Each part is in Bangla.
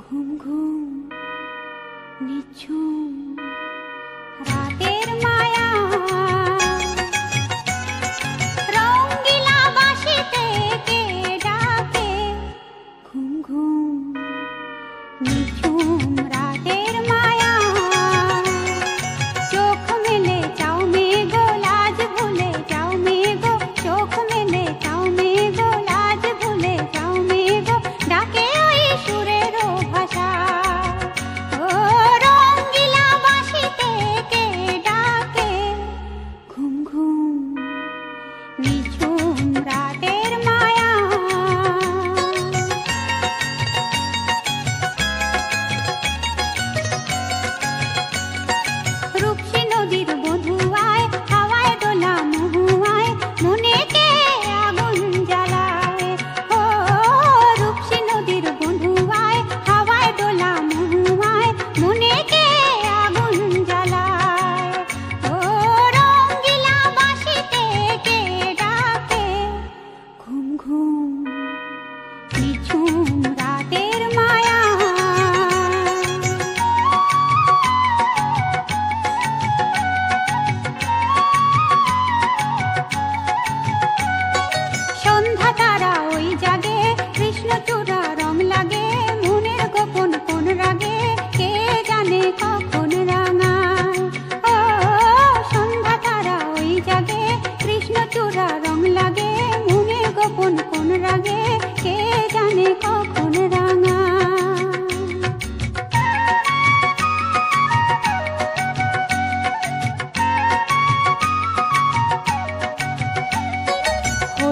ঘুম ঘুম নিঝুম রাতের মায়া। রঙ্গিলা বাসিতে কে ডাকে। ঘুম ঘুম নিঝুম that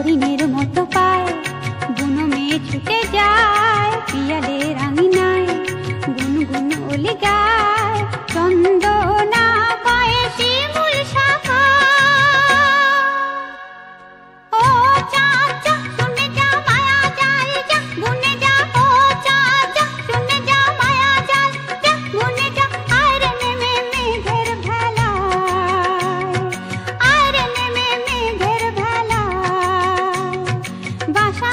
হরিণের মতো পায়। বুনো মেয়ে ছুটে যায় পিয়ালে রাঙিনায় গুনগুন ওলে গায়।